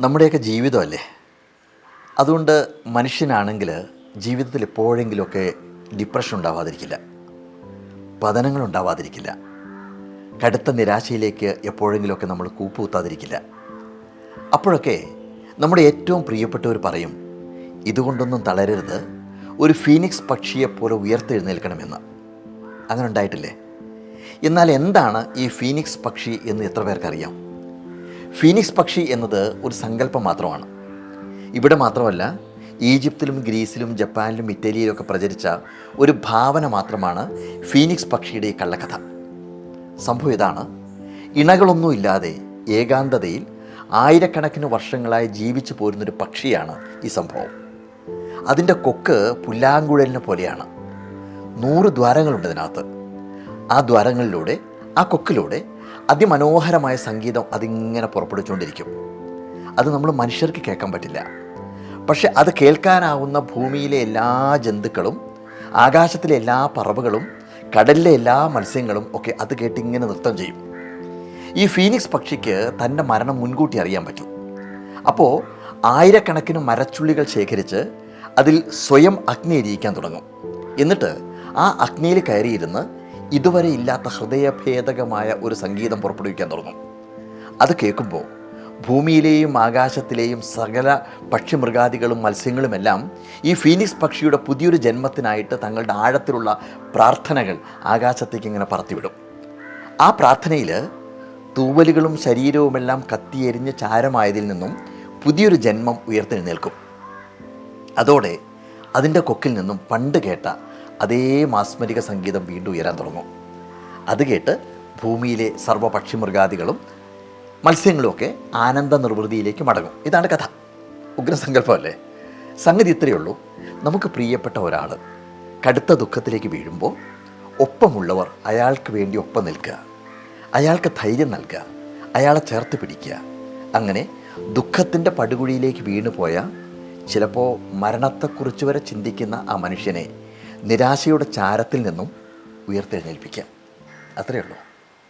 നമ്മുടെയൊക്കെ ജീവിതമല്ലേ? അതുകൊണ്ട് മനുഷ്യനാണെങ്കിൽ ജീവിതത്തിൽ എപ്പോഴെങ്കിലുമൊക്കെ ഡിപ്രഷൻ ഉണ്ടാവാതിരിക്കില്ല. പതനങ്ങൾ ഉണ്ടാവാതിരിക്കില്ല കടുത്ത നിരാശയിലേക്ക് എപ്പോഴെങ്കിലുമൊക്കെ നമ്മൾ കൂപ്പുകുത്താതിരിക്കില്ല. അപ്പോഴൊക്കെ നമ്മുടെ ഏറ്റവും പ്രിയപ്പെട്ടവർ പറയും ഇതുകൊണ്ടൊന്നും തളരരുത്. ഒരു ഫീനിക്സ് പക്ഷിയെപ്പോലെ ഉയർത്തെഴുന്നേൽക്കണമെന്ന്. അങ്ങനെ ഉണ്ടായിട്ടില്ലേ? എന്നാൽ എന്താണ് ഈ ഫീനിക്സ് പക്ഷി എന്ന് എത്ര പേർക്കറിയാം? ഫീനിക്സ് പക്ഷി എന്നത് ഒരു സങ്കല്പം മാത്രമാണ്. ഇവിടെ മാത്രമല്ല ഈജിപ്തിലും ഗ്രീസിലും ജപ്പാനിലും ഇറ്റലിയിലും ഒക്കെ പ്രചരിച്ച ഒരു ഭാവന മാത്രമാണ് ഫീനിക്സ് പക്ഷിയുടെ ഈ കള്ളക്കഥ. സംഭവം ഇതാണ്. ഇണകളൊന്നുമില്ലാതെ ഏകാന്തതയിൽ ആയിരക്കണക്കിന് വർഷങ്ങളായി ജീവിച്ചു പോരുന്നൊരു പക്ഷിയാണ് ഈ സംഭവം. അതിന്റെ കൊക്ക് പുല്ലാങ്കുഴലിനെ പോലെയാണ്. നൂറ് ദ്വാരങ്ങളുണ്ട് ഇതിനകത്ത്. ആ ദ്വാരങ്ങളിലൂടെ ആ കൊക്കിലൂടെ അതിമനോഹരമായ സംഗീതം അതിങ്ങനെ പുറപ്പെടുവിച്ചുകൊണ്ടിരിക്കും. അത് നമ്മൾ മനുഷ്യർക്ക് കേൾക്കാൻ പറ്റില്ല. പക്ഷെ അത് കേൾക്കാനാവുന്ന ഭൂമിയിലെ എല്ലാ ജന്തുക്കളും ആകാശത്തിലെ എല്ലാ പറവുകളും കടലിലെ എല്ലാ മത്സ്യങ്ങളും ഒക്കെ അത് കേട്ട് ഇങ്ങനെ നൃത്തം ചെയ്യും. ഈ ഫീനിക്സ് പക്ഷിക്ക് തന്റെ മരണം മുൻകൂട്ടി അറിയാൻ പറ്റും. അപ്പോൾ ആയിരക്കണക്കിന് മരച്ചുള്ളികൾ ശേഖരിച്ച് അതിൽ സ്വയം അഗ്നി എരിയിക്കാൻ തുടങ്ങും. എന്നിട്ട് ആ അഗ്നിയിൽ കയറിയിരുന്ന് ഇതുവരെ ഇല്ലാത്ത ഹൃദയഭേദകമായ ഒരു സംഗീതം പുറപ്പെടുവിക്കാൻ തുടങ്ങും. അത് കേൾക്കുമ്പോൾ ഭൂമിയിലെയും ആകാശത്തിലെയും സകല പക്ഷിമൃഗാദികളും മത്സ്യങ്ങളുമെല്ലാം ഈ ഫീനിക്സ് പക്ഷിയുടെ പുതിയൊരു ജന്മത്തിനായിട്ട് തങ്ങളുടെ ആഴത്തിലുള്ള പ്രാർത്ഥനകൾ ആകാശത്തേക്ക് ഇങ്ങനെ പറത്തിവിടും. ആ പ്രാർത്ഥനയിൽ തൂവലുകളും ശരീരവുമെല്ലാം കത്തിയെരിഞ്ഞ് ചാരമായതിൽ നിന്നും പുതിയൊരു ജന്മം ഉയർത്തെഴുന്നേൽക്കും. അതോടെ അതിന്റെ കൊക്കിൽ നിന്നും പണ്ട് കേട്ട അതേ മാസ്മരിക സംഗീതം വീണ്ടും ഉയരാൻ തുടങ്ങും. അത് കേട്ട് ഭൂമിയിലെ സർവപക്ഷി മൃഗാദികളും മത്സ്യങ്ങളുമൊക്കെ ആനന്ദ നിർവൃതിയിലേക്ക് മടങ്ങും. ഇതാണ് കഥ. ഉഗ്രസങ്കല്പമല്ലേ? സംഗതി ഇത്രയേ ഉള്ളൂ. നമുക്ക് പ്രിയപ്പെട്ട ഒരാൾ കടുത്ത ദുഃഖത്തിലേക്ക് വീഴുമ്പോൾ ഒപ്പമുള്ളവർ അയാൾക്ക് വേണ്ടി ഒപ്പം നിൽക്കുക അയാൾക്ക് ധൈര്യം നൽകുക അയാളെ ചേർത്ത് പിടിക്കുക. അങ്ങനെ ദുഃഖത്തിന്റെ പടുകുഴിയിലേക്ക് വീണുപോയ ചിലപ്പോൾ മരണത്തെക്കുറിച്ച് വരെ ചിന്തിക്കുന്ന ആ മനുഷ്യനെ നിരാശയുടെ ചാരത്തിൽ നിന്നും ഉയർത്തെഴുന്നേൽപ്പിക്കാം. അത്രയേ ഉള്ളൂ.